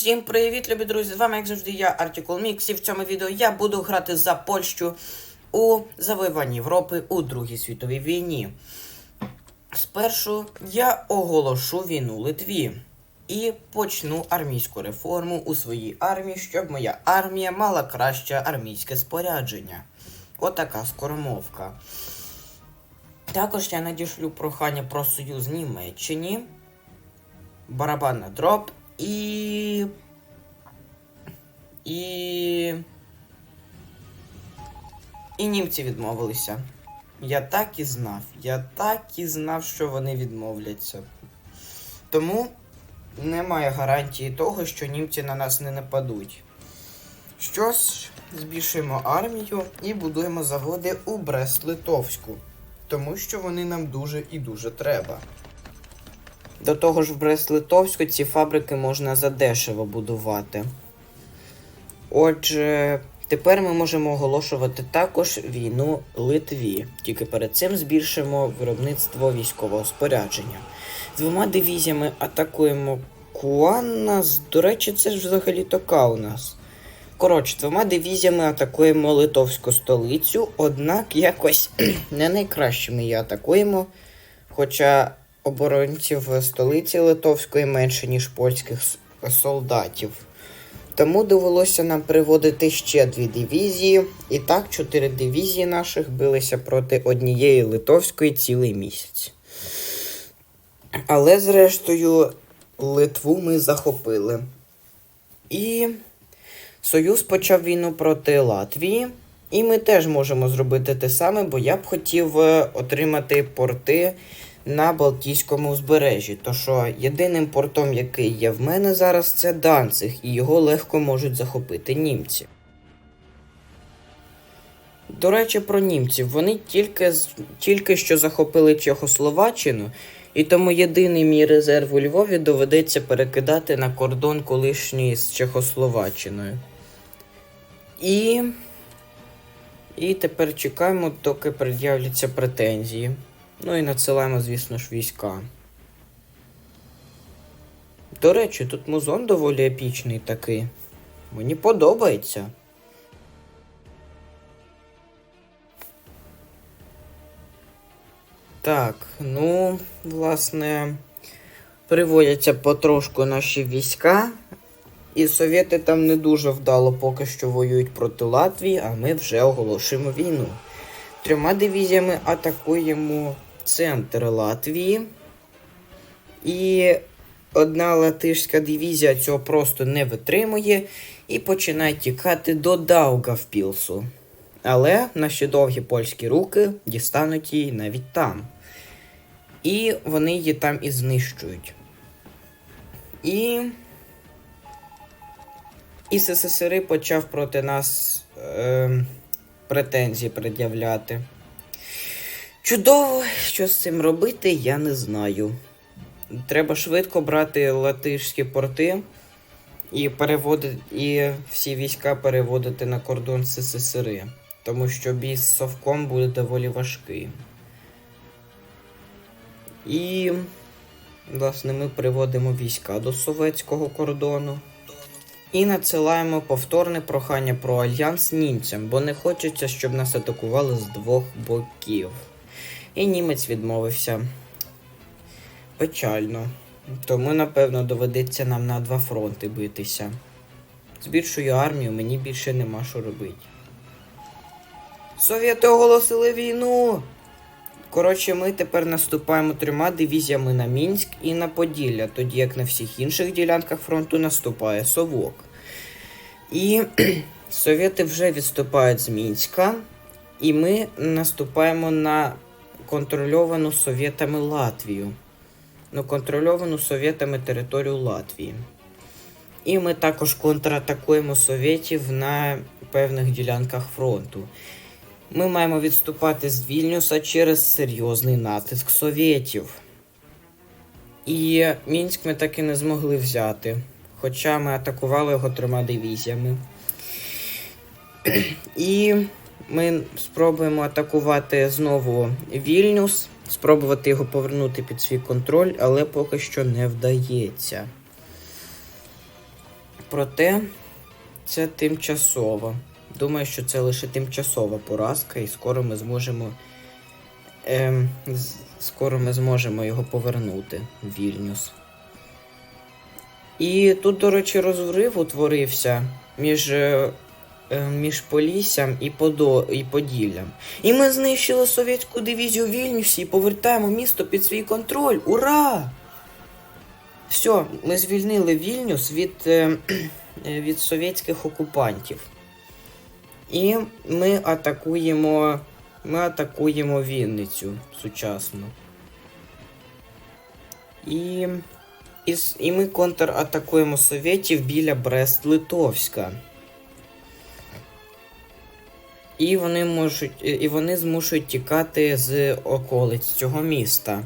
Всім привіт, любі друзі! З вами, як завжди, я Article Mix, і в цьому відео я буду грати за Польщу у завоюванні Європи у Другій світовій війні. Спершу я оголошу війну Литві і почну армійську реформу у своїй армії, щоб моя армія мала краще армійське спорядження. Отака скоромовка. Також я надішлю прохання про союз Німеччині, барабан на дроп і. І. І німці відмовилися. Я так і знав. Я так і знав, що вони відмовляться. Тому немає гарантії того, що німці на нас не нападуть. Що ж, збільшуємо армію і будуємо заводи у Брест-Литовську. Тому що вони нам дуже і дуже треба. До того ж, в Брест-Литовську ці фабрики можна задешево будувати. Отже, тепер ми можемо оголошувати також війну Литві. Тільки перед цим збільшимо виробництво військового спорядження. Двома дивізіями атакуємо Куаннас. До речі, це ж взагалі-то Каунас. Коротше, двома дивізіями атакуємо литовську столицю, однак якось не найкраще ми її атакуємо. Хоча оборонців столиці Литовської менше, ніж польських солдатів. Тому довелося нам приводити ще дві дивізії. І так, чотири дивізії наших билися проти однієї литовської цілий місяць. Але, зрештою, Литву ми захопили. І Союз почав війну проти Латвії. І ми теж можемо зробити те саме, бо я б хотів е, отримати порти на Балтійському узбережжі. То що єдиним портом, який є в мене зараз, це Данциг, і його легко можуть захопити німці. До речі, про німців. Вони тільки, тільки що захопили Чехословаччину, і тому єдиний мій резерв у Львові доведеться перекидати на кордон колишній з Чехословаччиною. І. І тепер чекаємо, доки пред'являться претензії. Ну і надсилаємо, звісно ж, війська. До речі, тут музон доволі епічний такий. Мені подобається. Так, ну, власне, приводяться потрошку наші війська. І совєти там не дуже вдало поки що воюють проти Латвії, а ми вже оголошуємо війну. Трьома дивізіями атакуємо центр Латвії. І одна латишська дивізія цього просто не витримує і починає тікати до Даугавпілсу. Але наші довгі польські руки дістануть її навіть там. І вони її там і знищують. І. І СССР почав проти нас е, претензії пред'являти. Чудово, що з цим робити, я не знаю. Треба швидко брати латишські порти і переводити, і всі війська переводити на кордон СССР. Тому що бій з Совком буде доволі важкий. І, власне, ми приводимо війська до совєтського кордону. І надсилаємо повторне прохання про альянс німцям, бо не хочеться, щоб нас атакували з двох боків. І німець відмовився. Печально. Тому, напевно, доведеться нам на два фронти битися. Збільшую армію, мені більше нема що робити. Совєти оголосили війну. Коротше, ми тепер наступаємо трьома дивізіями на Мінськ і на Поділля, тоді як на всіх інших ділянках фронту наступає Совок. І совєти вже відступають з Мінська, і ми наступаємо на контрольовану совєтами Латвію. Ну, контрольовану совєтами територію Латвії. І ми також контратакуємо совєтів на певних ділянках фронту. Ми маємо відступати з Вільнюса через серйозний натиск совєтів. І Мінськ ми так і не змогли взяти. Хоча ми атакували його трьома дивізіями. І ми спробуємо атакувати знову Вільнюс, спробувати його повернути під свій контроль, але поки що не вдається. проте це тимчасово. Думаю, що це лише тимчасова поразка, і скоро ми зможемо. Ем, скоро ми зможемо його повернути в Вільнюс. І тут, до речі, розрив утворився між, е, е, між Поліссям і, Подо, і Поділлям. І ми знищили совєтську дивізію в Вільнюсі і повертаємо місто під свій контроль. Ура! Все, ми звільнили Вільнюс від, е, е, від совєтських окупантів. І ми атакуємо. Ми атакуємо Вінницю сучасну. І, і, і ми контратакуємо совєтів біля Брест-Литовська. І вони можуть. і- І вони змушують тікати з околиць цього міста.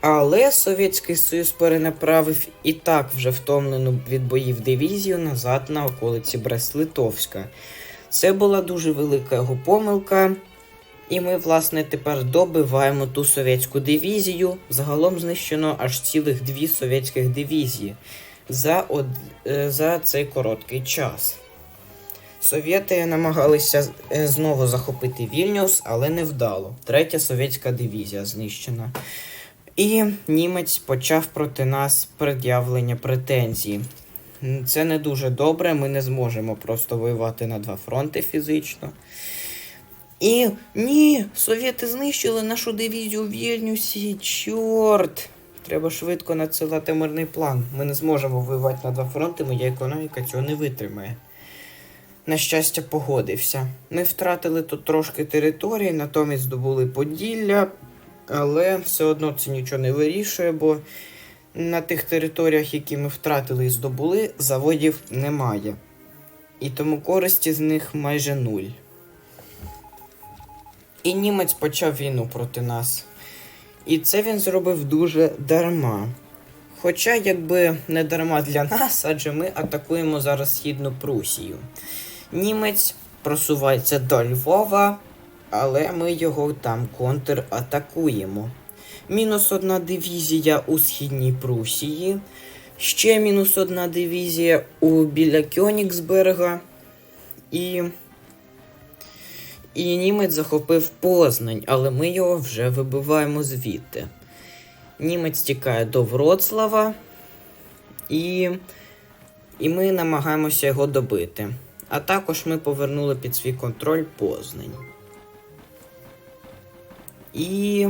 Але Совєтський Союз перенаправив і так вже втомлену від боїв дивізію назад на околиці Брест-Литовська. Це була дуже велика його помилка. І ми, власне, тепер добиваємо ту совєтську дивізію. Загалом знищено аж цілих дві совєтських дивізії за, од... е, за цей короткий час. Совєти намагалися е, знову захопити Вільнюс, але не вдало. Третя совєтська дивізія знищена. І німець почав проти нас пред'явлення претензій. Це не дуже добре, ми не зможемо просто воювати на два фронти фізично. І ні, совєти знищили нашу дивізію в Вільнюсі. Чорт! Треба швидко надсилати мирний план. Ми не зможемо воювати на два фронти, моя економіка цього не витримає. На щастя, погодився. Ми втратили тут трошки території, натомість здобули Поділля, але все одно це нічого не вирішує, бо на тих територіях, які ми втратили і здобули, заводів немає. І тому користі з них майже нуль. І німець почав війну проти нас. І це він зробив дуже дарма. Хоча, якби не дарма для нас, адже ми атакуємо зараз Східну Прусію. Німець просувається до Львова, але ми його там контратакуємо. Мінус одна дивізія у Східній Прусії, ще мінус одна дивізія у біля Кьонігсберга. І і німець захопив Познань, але ми його вже вибиваємо звідти. Німець тікає до Вроцлава, і, і ми намагаємося його добити. А також ми повернули під свій контроль Познань. І.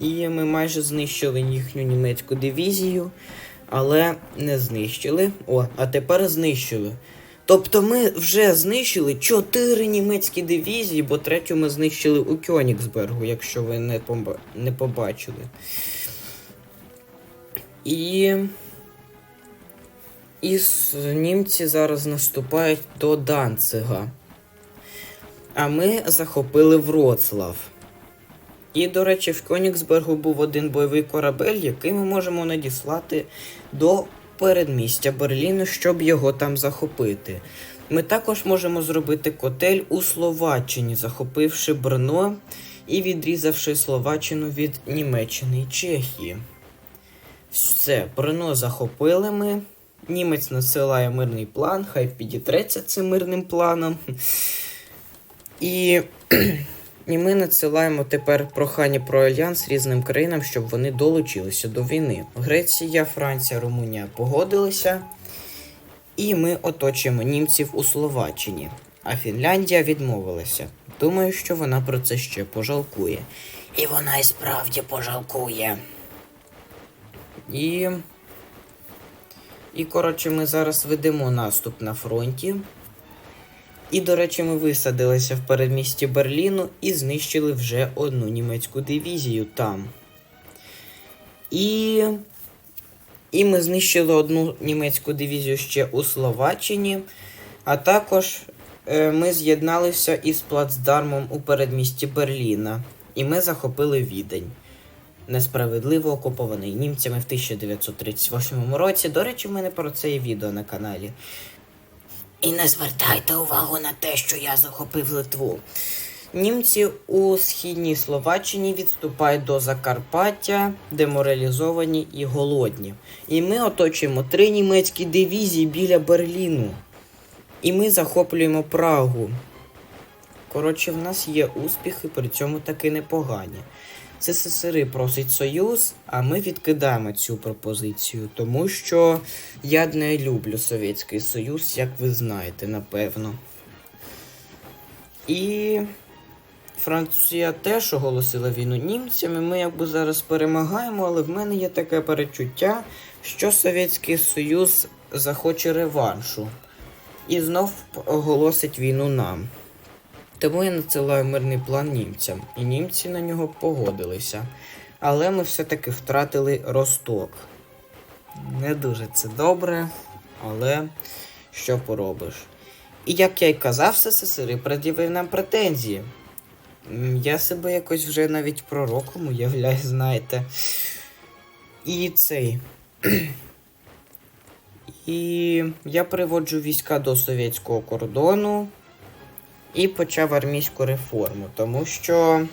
І ми майже знищили їхню німецьку дивізію, але не знищили. О, а тепер знищили. Тобто ми вже знищили чотири німецькі дивізії, бо третю ми знищили у Кьонігсбергу, якщо ви не, поба- не побачили. І. І німці зараз наступають до Данцига. А ми захопили Вроцлав. І, до речі, в Кьонігсбергу був один бойовий корабель, який ми можемо надіслати до передмістя Берліну, щоб його там захопити. Ми також можемо зробити котель у Словаччині, захопивши Брно і відрізавши Словаччину від Німеччини і Чехії. Все, Брно захопили ми. Німець насилає мирний план, хай підітреться цим мирним планом. І, і ми надсилаємо тепер прохання про альянс різним країнам, щоб вони долучилися до війни. Греція, Франція, Румунія погодилися, і ми оточуємо німців у Словаччині. А Фінляндія відмовилася. Думаю, що вона про це ще пожалкує. І вона і справді пожалкує. І. І, коротше, ми зараз ведемо наступ на фронті. І, до речі, ми висадилися в передмісті Берліну і знищили вже одну німецьку дивізію там. І. І ми знищили одну німецьку дивізію ще у Словаччині. А також е, ми з'єдналися із плацдармом у передмісті Берліна. І ми захопили Відень. Несправедливо окупований німцями в 1938 році. До речі, в мене про це є відео на каналі. І не звертайте увагу на те, що я захопив Литву. Німці у східній Словаччині відступають до Закарпаття, деморалізовані і голодні. І ми оточуємо три німецькі дивізії біля Берліну. І ми захоплюємо Прагу. Коротше, в нас є успіхи, при цьому таки непогані. СССР просить союз, а ми відкидаємо цю пропозицію, тому що я не люблю Совєтський Союз, як ви знаєте, напевно. І Франція теж оголосила війну німцям, і ми якби зараз перемагаємо, але в мене є таке перечуття, що Совєтський Союз захоче реваншу і знов оголосить війну нам. Тому я надсилаю мирний план німцям, і німці на нього погодилися. Але ми все-таки втратили росток. Не дуже це добре, але що поробиш. І як я й казав, СССР пред'явив нам претензії. Я себе якось вже навіть пророком уявляю, знаєте. І цей. І я приводжу війська до совєтського кордону і почав армійську реформу, тому що,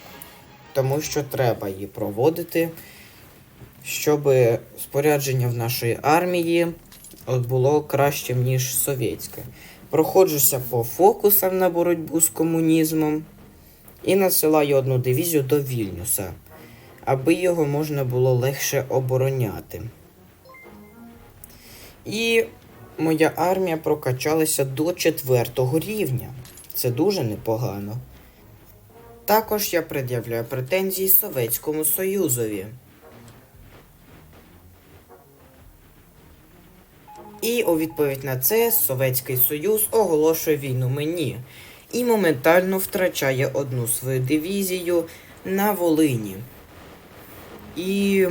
тому що треба її проводити, щоб спорядження в нашої армії було кращим, ніж совєтське. Проходжуся по фокусам на боротьбу з комунізмом і насилаю одну дивізію до Вільнюса, аби його можна було легше обороняти. І моя армія прокачалася до четвертого рівня. Це дуже непогано. Також я пред'являю претензії Совєтському Союзові. І у відповідь на це Совєтський Союз оголошує війну мені і моментально втрачає одну свою дивізію на Волині. І.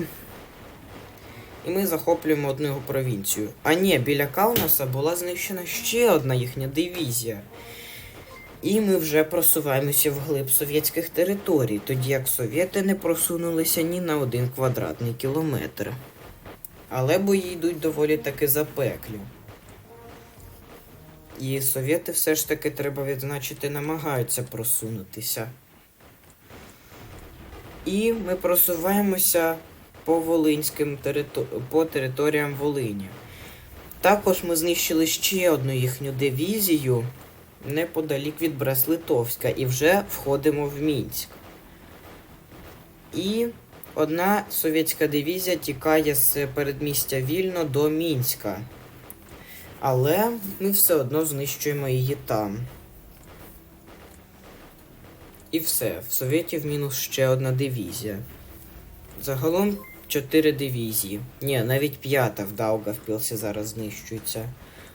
І ми захоплюємо одну його провінцію. А ні, біля Каунаса була знищена ще одна їхня дивізія. І ми вже просуваємося вглиб совєтських територій, тоді як совєти не просунулися ні на один квадратний кілометр. Але бої йдуть доволі таки запеклі. І совєти все ж таки треба відзначити, намагаються просунутися. І ми просуваємося по Волинським териту... по територіям Волині. Також ми знищили ще одну їхню дивізію неподалік від Брест-Литовська і вже входимо в Мінськ. І одна совєтська дивізія тікає з передмістя Вільно до Мінська. Але ми все одно знищуємо її там. І все, в Совєтів мінус ще одна дивізія. Загалом 4 дивізії. Ні, навіть п'ята в Даугавпілсі зараз знищується.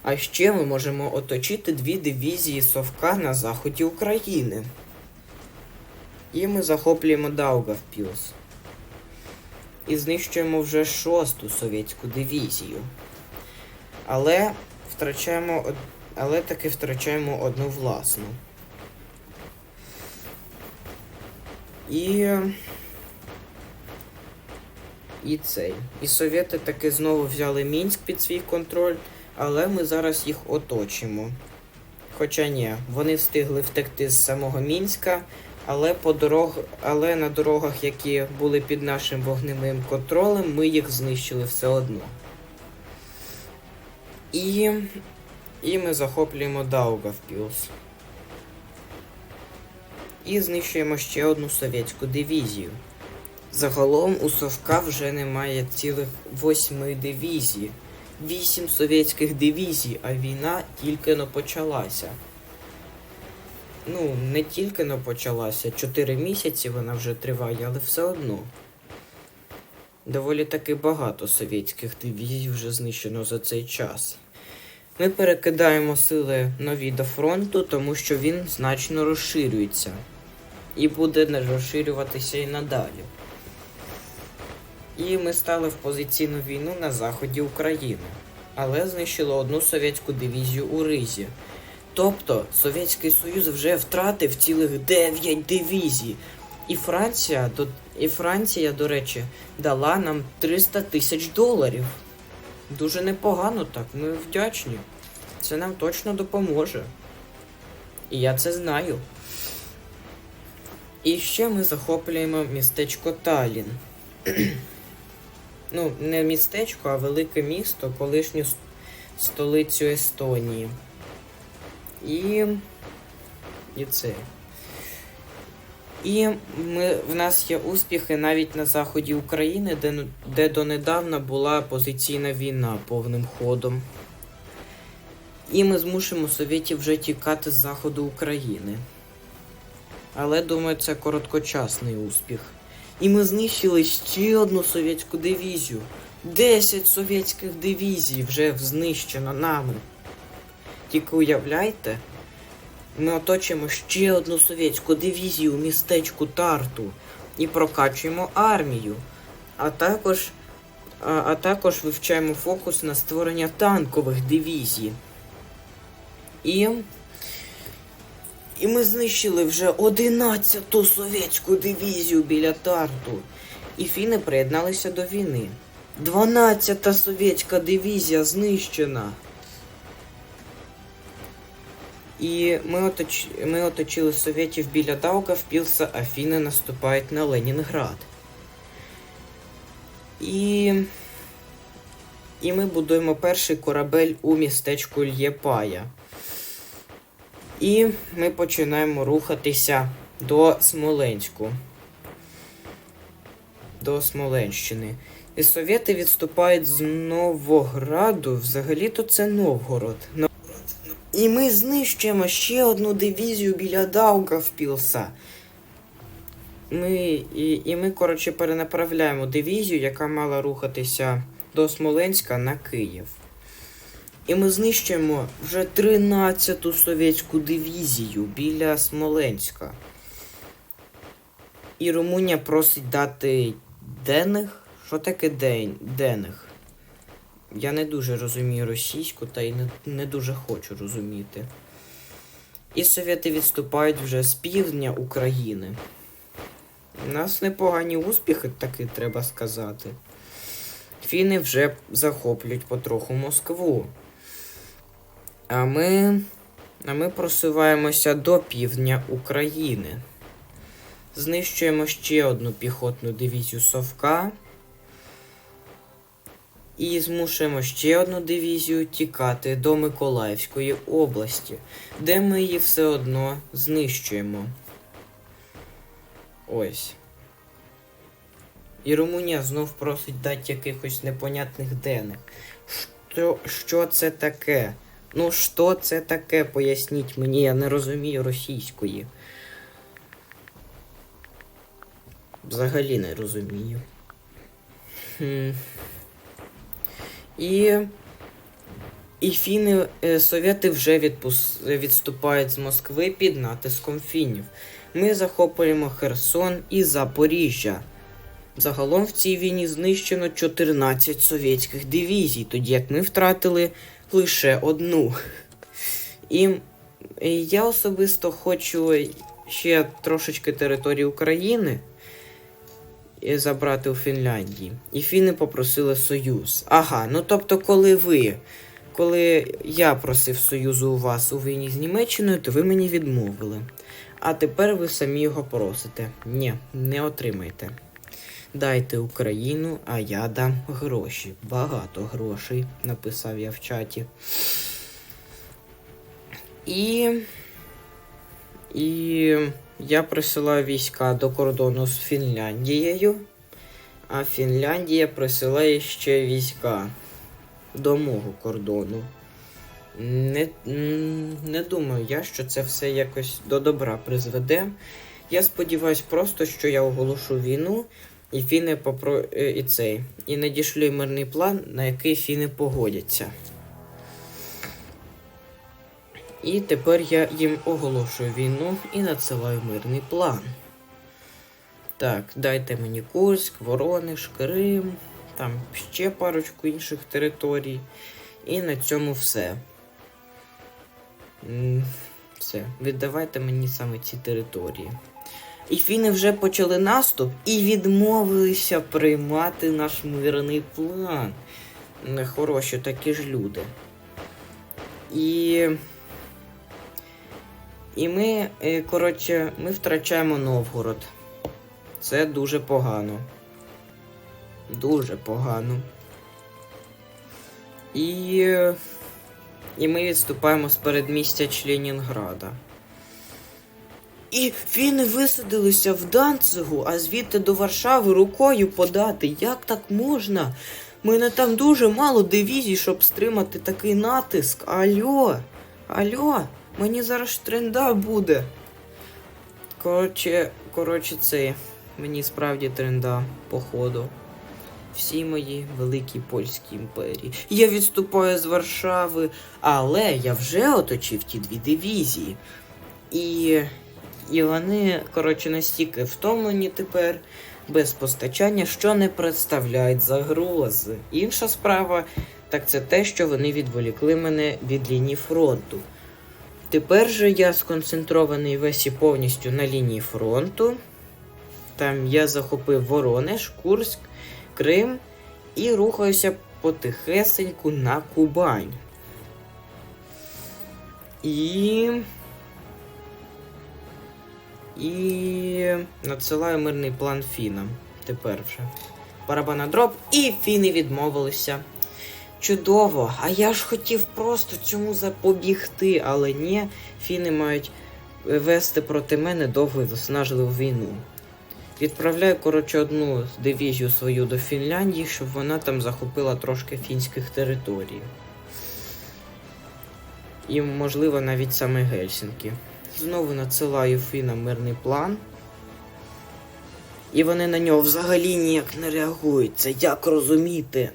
А ще ми можемо оточити дві дивізії Совка на заході України. І ми захоплюємо Даугавпілс. І знищуємо вже шосту совєтську дивізію. Але втрачаємо але таки втрачаємо одну власну. І. І цей. І совєти таки знову взяли Мінськ під свій контроль, але ми зараз їх оточимо. Хоча ні, вони встигли втекти з самого Мінська, але по дорог... але на дорогах, які були під нашим вогневим контролем, ми їх знищили все одно. І. І ми захоплюємо Даугавпілс. І знищуємо ще одну совєтську дивізію. Загалом у Совка вже немає цілих восьми дивізій. Вісім совєтських дивізій, а війна тільки но почалася. Ну, не тільки но почалася, чотири місяці вона вже триває, але все одно. Доволі таки багато совєтських дивізій вже знищено за цей час. Ми перекидаємо сили нові до фронту, тому що він значно розширюється. І буде не розширюватися і надалі. І ми стали в позиційну війну на заході України, але знищили одну совєтську дивізію у Ризі. Тобто Совєтський Союз вже втратив цілих 9 дивізій. І Франція, до, і Франція, до речі, дала нам 300 тисяч доларів. Дуже непогано так, ми вдячні. Це нам точно допоможе. І я це знаю. І ще ми захоплюємо містечко Талін. Ну, не містечко, а велике місто, колишню столицю Естонії. І. І це. І ми, в нас є успіхи навіть на заході України, де, де донедавна була позиційна війна повним ходом. І ми змушуємо совєтів вже тікати з заходу України. Але думаю, це короткочасний успіх. І ми знищили ще одну совєтську дивізію. Десять совєтських дивізій вже знищено нами. Тільки уявляйте, ми оточуємо ще одну совєтську дивізію у містечку Тарту і прокачуємо армію. А також, а, а також вивчаємо фокус на створення танкових дивізій. І. І ми знищили вже 11-ту совєтську дивізію біля Тарту. І фіни приєдналися до війни. 12-та совєтська дивізія знищена. І ми, оточ... ми оточили совєтів біля Даугавпілса, а фіни наступають на Ленінград. І. І ми будуємо перший корабель у містечку Лєпая. І ми починаємо рухатися до Смоленську. До Смоленщини. І совєти відступають з Новограду. Взагалі-то це Новгород. І ми знищуємо ще одну дивізію біля Даугавпілса. Ми, і, і ми, коротше, перенаправляємо дивізію, яка мала рухатися до Смоленська на Київ. І ми знищуємо вже 13-ту совєтську дивізію біля Смоленська. І Румунія просить дати денних. Що таке день? денних? Я не дуже розумію російську та й не, не дуже хочу розуміти. І совєти відступають вже з півдня України. У нас непогані успіхи, таки треба сказати. Фіни вже захоплюють потроху Москву. А ми, а ми просуваємося до півдня України. Знищуємо ще одну піхотну дивізію Совка. І змушуємо ще одну дивізію тікати до Миколаївської області, де ми її все одно знищуємо. Ось. І Румунія знов просить дати якихось непонятних денег. Що, що це таке? Ну, що це таке? Поясніть мені, я не розумію російської. Взагалі не розумію. Хм. І. І фіни е, совєти вже відпус... відступають з Москви під натиском фінів. Ми захоплюємо Херсон і Запоріжжя. Загалом в цій війні знищено 14 совєтських дивізій, тоді як ми втратили лише одну. І я особисто хочу ще трошечки території України і забрати у Фінляндії. І фіни попросили союз. Ага, ну тобто, коли ви. Коли я просив союзу у вас у війні з Німеччиною, то ви мені відмовили. А тепер ви самі його просите. Ні, не отримайте. Дайте Україну, а я дам гроші. Багато грошей, написав я в чаті. І. І я присилаю війська до кордону з Фінляндією, а Фінляндія присилає ще війська до мого кордону. Не, не думаю я, що це все якось до добра призведе. Я сподіваюся просто, що я оголошу війну, і фіни попро... е, і цей. І надішлю мирний план, на який фіни погодяться. І тепер я їм оголошую війну і надсилаю мирний план. Так, дайте мені Курськ, Воронеж, Крим, там ще парочку інших територій. І на цьому все. Все, віддавайте мені саме ці території. І фіни вже почали наступ і відмовилися приймати наш мирний план. Нехороші такі ж люди. І. І ми, е, коротше, ми втрачаємо Новгород. Це дуже погано. Дуже погано. І. е, І ми відступаємо з передмістя Членінграда. І фіни висадилися в Данцигу, а звідти до Варшави рукою подати. Як так можна? Мене там дуже мало дивізій, щоб стримати такий натиск. Альо, альо, мені зараз тренда буде. Коротше, коротше, це мені справді тренда, походу. Всі мої великі польські імперії. Я відступаю з Варшави, але я вже оточив ті дві дивізії. І. І вони, коротше, настільки втомлені тепер без постачання, що не представляють загрози. Інша справа, так це те, що вони відволікли мене від лінії фронту. Тепер же я сконцентрований весь і повністю на лінії фронту. Там я захопив Воронеж, Курськ, Крим і рухаюся потихесеньку на Кубань. І. І надсилаю мирний план фінам. Тепер вже. Барабана дроп, і фіни відмовилися. Чудово! А я ж хотів просто цьому запобігти, але ні, фіни мають вести проти мене довгу і виснажливу війну. Відправляю, коротше, одну дивізію свою до Фінляндії, щоб вона там захопила трошки фінських територій. І, можливо, навіть саме Гельсінкі. Знову надсилаю фінам мирний план. І вони на нього взагалі ніяк не реагують. Це як розуміти?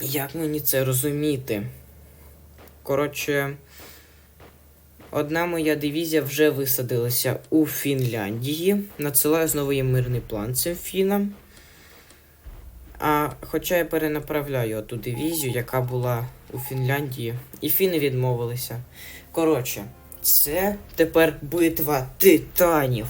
Як мені це розуміти? Коротше, одна моя дивізія вже висадилася у Фінляндії. Надсилаю знову їм мирний план цим фінам. А хоча я перенаправляю ту дивізію, яка була у Фінляндії, і фіни відмовилися. Коротше, це тепер битва титанів.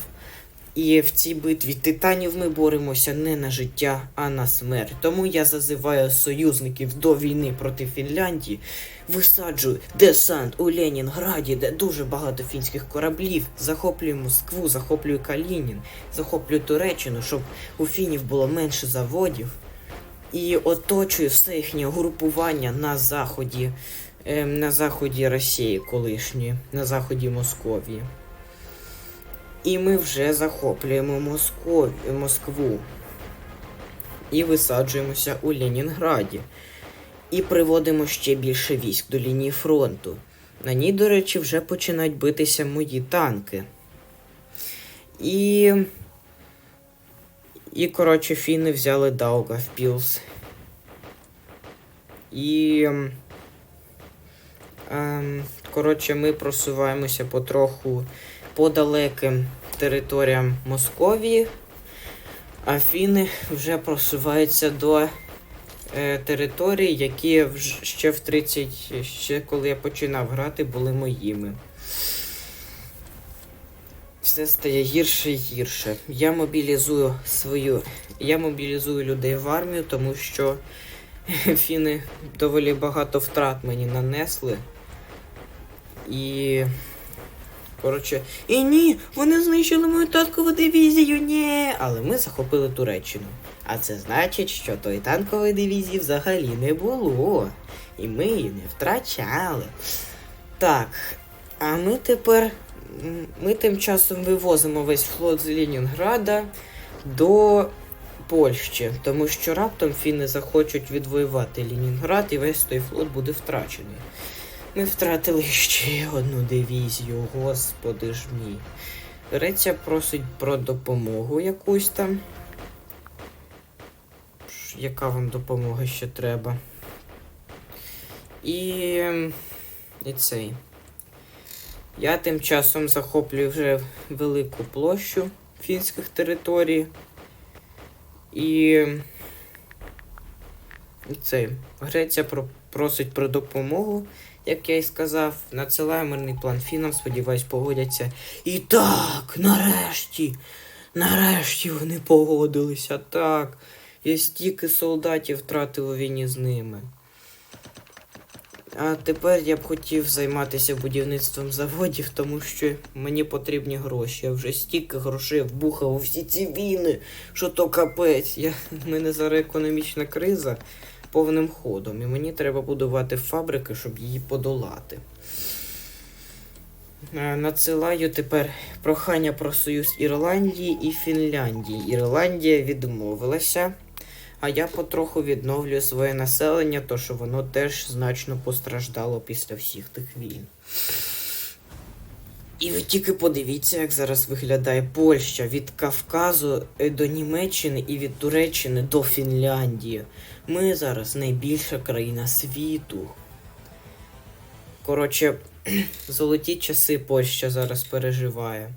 І в цій битві титанів ми боремося не на життя, а на смерть. Тому я зазиваю союзників до війни проти Фінляндії, висаджую десант у Ленінграді, де дуже багато фінських кораблів. Захоплюю Москву, захоплюю Калінін, захоплюю Туреччину, щоб у фінів було менше заводів. І оточую все їхнє групування на заході, ем, на заході Росії колишньої, на заході Московії. І ми вже захоплюємо Москові, Москву. І висаджуємося у Ленінграді. І приводимо ще більше військ до лінії фронту. На ній, до речі, вже починають битися мої танки. І. І, коротше, фіни взяли Даугавпілс. І. ем, Ем, коротше, ми просуваємося потроху по далеким територіям Московії, а фіни вже просуваються до е, територій, які вж- ще в 30, ще коли я починав грати, були моїми. Все стає гірше і гірше. Я мобілізую свою. Я мобілізую людей в армію, тому що фіни доволі багато втрат мені нанесли. І. Коротше. І ні! Вони знищили мою танкову дивізію, ні! Але ми захопили Туреччину. А це значить, що тої танкової дивізії взагалі не було. І ми її не втрачали. Так. А ми тепер. Ми тим часом вивозимо весь флот з Ленінграда до Польщі, тому що раптом фіни захочуть відвоювати Ленінград і весь той флот буде втрачений. Ми втратили ще одну дивізію, господи ж мій. Греція просить про допомогу якусь там. Яка вам допомога ще треба? І. І цей. Я тим часом захоплюю вже велику площу фінських територій. І. і цей. Греція просить про допомогу як я й сказав, надсилаю мирний план фінам, сподіваюсь, погодяться. І так, нарешті, нарешті вони погодилися. Так. Я стільки солдатів втратив у війні з ними. А тепер я б хотів займатися будівництвом заводів, тому що мені потрібні гроші. Я вже стільки грошей вбухав у всі ці війни, що то капець. Я... мене зараз економічна криза повним ходом, і мені треба будувати фабрики, щоб її подолати. Е, Надсилаю тепер прохання про союз Ірландії і Фінляндії. Ірландія відмовилася, а я потроху відновлюю своє населення, то що воно теж значно постраждало після всіх тих війн. І ви тільки подивіться, як зараз виглядає Польща від Кавказу е, до Німеччини і від Туреччини до Фінляндії. Ми зараз найбільша країна світу. Коротше, золоті часи Польща зараз переживає.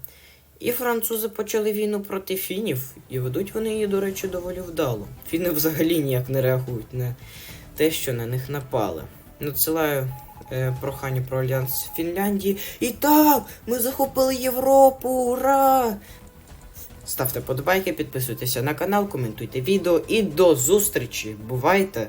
І французи почали війну проти фінів, і ведуть вони її, до речі, доволі вдало. Фіни взагалі ніяк не реагують на те, що на них напали. Надсилаю е, прохання про альянс Фінляндії. І так, ми захопили Європу! Ура! Ставте подобайки, підписуйтеся на канал, коментуйте відео і до зустрічі! Бувайте!